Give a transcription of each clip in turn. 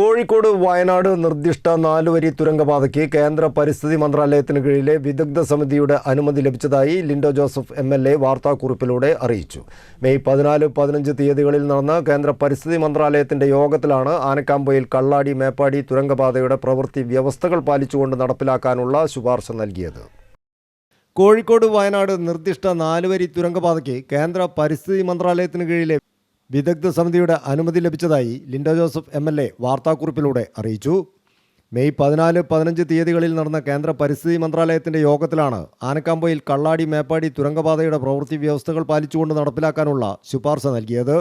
കോഴിക്കോട് വയനാട് നിർദ്ദിഷ്ട നാലുവരി തുരങ്കപാതയ്ക്ക് കേന്ദ്ര പരിസ്ഥിതി മന്ത്രാലയത്തിന് കീഴിലെ വിദഗ്ധ സമിതിയുടെ അനുമതി ലഭിച്ചതായി Lindo Joseph M L A വാർത്താക്കുറിപ്പിലൂടെ അറിയിച്ചു. മെയ് പതിനാല് പതിനഞ്ച് തീയതികളിൽ നടന്ന കേന്ദ്ര പരിസ്ഥിതി മന്ത്രാലയത്തിന്റെ യോഗത്തിലാണ് ആനക്കാമ്പയിൽ കള്ളാടി മേപ്പാടി തുരങ്കപാതയുടെ പ്രവൃത്തി വ്യവസ്ഥകൾ പാലിച്ചുകൊണ്ട് നടപ്പിലാക്കാനുള്ള ശുപാർശ നൽകിയത്. കോഴിക്കോട് വയനാട് നിർദ്ദിഷ്ട നാലുവരി തുരങ്കപാതയ്ക്ക് കേന്ദ്ര പരിസ്ഥിതി മന്ത്രാലയത്തിന് കീഴിലെ വിദഗ്ധ സമിതിയുടെ അനുമതി ലഭിച്ചതായി Lindo Joseph M L A വാർത്താക്കുറിപ്പിലൂടെ അറിയിച്ചു. മെയ് പതിനാല് പതിനഞ്ച് തീയതികളിൽ നടന്ന കേന്ദ്ര പരിസ്ഥിതി മന്ത്രാലയത്തിന്റെ യോഗത്തിലാണ് ആനക്കാമ്പയിൽ കള്ളാടി മേപ്പാടി തുരങ്കപാതയുടെ പ്രവൃത്തി വ്യവസ്ഥകൾ പാലിച്ചുകൊണ്ട് നടപ്പിലാക്കാനുള്ള ശുപാർശ നൽകിയത്.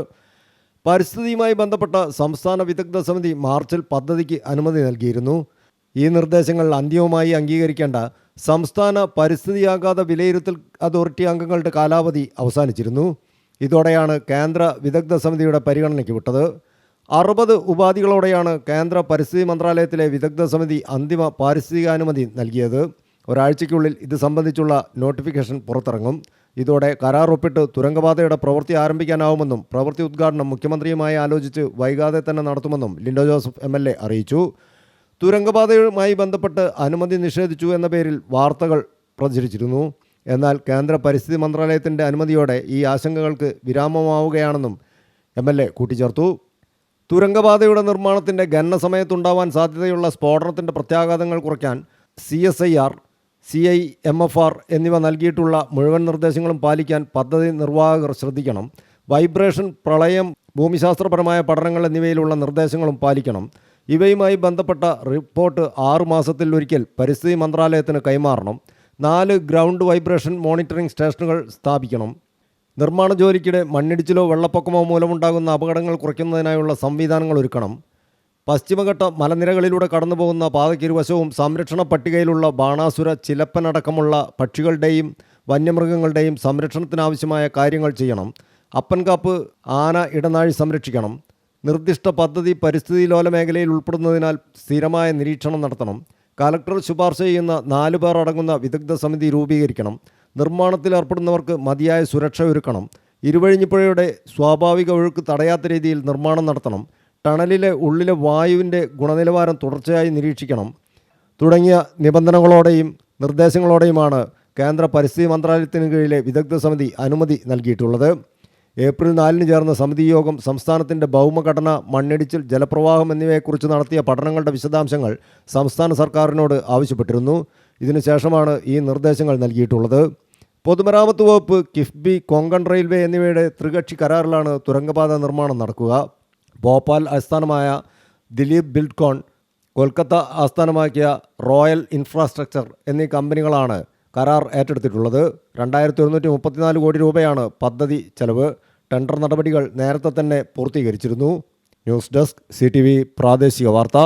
പരിസ്ഥിതിയുമായി ബന്ധപ്പെട്ട സംസ്ഥാന വിദഗ്ധ സമിതി മാർച്ചിൽ പദ്ധതിക്ക് അനുമതി നൽകിയിരുന്നു. ഈ നിർദ്ദേശങ്ങൾ അന്തിമമായി അംഗീകരിക്കേണ്ട സംസ്ഥാന പരിസ്ഥിതിയാഘാത വിലയിരുത്തൽ അതോറിറ്റി അംഗങ്ങളുടെ കാലാവധി അവസാനിച്ചിരുന്നു. ഇതോടെയാണ് കേന്ദ്ര വിദഗ്ധ സമിതിയുടെ പരിഗണനയ്ക്ക് വിട്ടത്. അറുപത് ഉപാധികളോടെയാണ് കേന്ദ്ര പരിസ്ഥിതി മന്ത്രാലയത്തിലെ വിദഗ്ധ സമിതി അന്തിമ പാരിസ്ഥിതികാനുമതി നൽകിയത്. ഒരാഴ്ചയ്ക്കുള്ളിൽ ഇത് സംബന്ധിച്ചുള്ള നോട്ടിഫിക്കേഷൻ പുറത്തിറങ്ങും. ഇതോടെ കരാർ ഒപ്പിട്ട് തുരങ്കപാതയുടെ പ്രവൃത്തി ആരംഭിക്കാനാവുമെന്നും പ്രവൃത്തി ഉദ്ഘാടനം മുഖ്യമന്ത്രിയുമായി ആലോചിച്ച് വൈകാതെ തന്നെ നടത്തുമെന്നും ലിൻഡോ ജോസഫ് എം അറിയിച്ചു. തുരങ്കപാതയുമായി ബന്ധപ്പെട്ട് അനുമതി നിഷേധിച്ചു എന്ന പേരിൽ വാർത്തകൾ പ്രചരിച്ചിരുന്നു. എന്നാൽ കേന്ദ്ര പരിസ്ഥിതി മന്ത്രാലയത്തിന്റെ അനുമതിയോടെ ഈ ആശങ്കകൾക്ക് വിരാമമാവുകയാണെന്നും എം എൽ എ കൂട്ടിച്ചേർത്തു. തുരങ്കപാതയുടെ നിർമ്മാണത്തിന്റെ ഖനന സമയത്തുണ്ടാവാൻ സാധ്യതയുള്ള സ്ഫോടനത്തിന്റെ പ്രത്യാഘാതങ്ങൾ കുറയ്ക്കാൻ C S I R C I M F R എന്നിവ നൽകിയിട്ടുള്ള മുഴുവൻ നിർദ്ദേശങ്ങളും പാലിക്കാൻ പദ്ധതി നിർവാഹകർ ശ്രദ്ധിക്കണം. വൈബ്രേഷൻ പ്രളയം ഭൂമിശാസ്ത്രപരമായ പഠനങ്ങൾ എന്നിവയിലുള്ള നിർദ്ദേശങ്ങളും പാലിക്കണം. ഇവയുമായി ബന്ധപ്പെട്ട റിപ്പോർട്ട് ആറു ഒരിക്കൽ പരിസ്ഥിതി മന്ത്രാലയത്തിന് കൈമാറണം. നാല് ഗ്രൗണ്ട് വൈബ്രേഷൻ മോണിറ്ററിംഗ് സ്റ്റേഷനുകൾ സ്ഥാപിക്കണം. നിർമ്മാണ ജോലിക്കിടെ മണ്ണിടിച്ചിലോ വെള്ളപ്പൊക്കമോ മൂലമുണ്ടാകുന്ന അപകടങ്ങൾ കുറയ്ക്കുന്നതിനായുള്ള സംവിധാനങ്ങൾ ഒരുക്കണം. പശ്ചിമഘട്ട മലനിരകളിലൂടെ കടന്നുപോകുന്ന പാതയ്ക്കിരുവശവും സംരക്ഷണ പട്ടികയിലുള്ള ബാണാസുര ചിലപ്പനടക്കമുള്ള പക്ഷികളുടെയും വന്യമൃഗങ്ങളുടെയും സംരക്ഷണത്തിനാവശ്യമായ കാര്യങ്ങൾ ചെയ്യണം. അപ്പൻകാപ്പ് ആന ഇടനാഴി സംരക്ഷിക്കണം. നിർദ്ദിഷ്ട പദ്ധതി പരിസ്ഥിതി ലോല മേഖലയിൽ ഉൾപ്പെടുന്നതിനാൽ സ്ഥിരമായ നിരീക്ഷണം നടത്തണം. കലക്ടർ ശുപാർശ ചെയ്യുന്ന നാലു പേർ അടങ്ങുന്ന വിദഗ്ധ സമിതി രൂപീകരിക്കണം. നിർമ്മാണത്തിൽ ഏർപ്പെടുന്നവർക്ക് മതിയായ സുരക്ഷ ഒരുക്കണം. ഇരുവഴിഞ്ഞിപ്പുഴയുടെ സ്വാഭാവിക ഒഴുക്ക് തടയാത്ത രീതിയിൽ നിർമ്മാണം നടത്തണം. ടണലിലെ ഉള്ളിലെ വായുവിന്റെ ഗുണനിലവാരം തുടർച്ചയായി നിരീക്ഷിക്കണം. തുടങ്ങിയ നിബന്ധനകളോടെയും നിർദ്ദേശങ്ങളോടെയുമാണ് കേന്ദ്ര പരിസ്ഥിതി മന്ത്രാലയത്തിന് കീഴിലെ വിദഗ്ധ സമിതി അനുമതി നൽകിയിട്ടുള്ളത്. ഏപ്രിൽ നാലിന് ചേർന്ന സമിതി യോഗം സംസ്ഥാനത്തിന്റെ ഭൗമഘടന മണ്ണിടിച്ചിൽ ജലപ്രവാഹം എന്നിവയെക്കുറിച്ച് നടത്തിയ പഠനങ്ങളുടെ വിശദാംശങ്ങൾ സംസ്ഥാന സർക്കാരിനോട് ആവശ്യപ്പെട്ടിരുന്നു. ഇതിനുശേഷമാണ് ഈ നിർദ്ദേശങ്ങൾ നൽകിയിട്ടുള്ളത്. പൊതുമരാമത്ത് വകുപ്പ് കിഫ്ബി കൊങ്കൺ റെയിൽവേ എന്നിവയുടെ ത്രികക്ഷി കരാറിലാണ് തുരങ്കപാത നിർമ്മാണം നടക്കുക. ഭോപ്പാൽ ആസ്ഥാനമായ ദിലീപ് ബിൽഡ്കോൺ കൊൽക്കത്ത ആസ്ഥാനമാക്കിയ റോയൽ ഇൻഫ്രാസ്ട്രക്ചർ എന്നീ കമ്പനികളാണ് കരാർ ഏറ്റെടുത്തിട്ടുള്ളത്. രണ്ടായിരത്തി ഒരുന്നൂറ്റി മുപ്പത്തിനാല് കോടി രൂപയാണ് പദ്ധതി ചെലവ്. ടെൻഡർ നടപടികൾ നേരത്തെ തന്നെ പൂർത്തീകരിച്ചിരുന്നു. ന്യൂസ് ഡെസ്ക് സി പ്രാദേശിക വാർത്ത.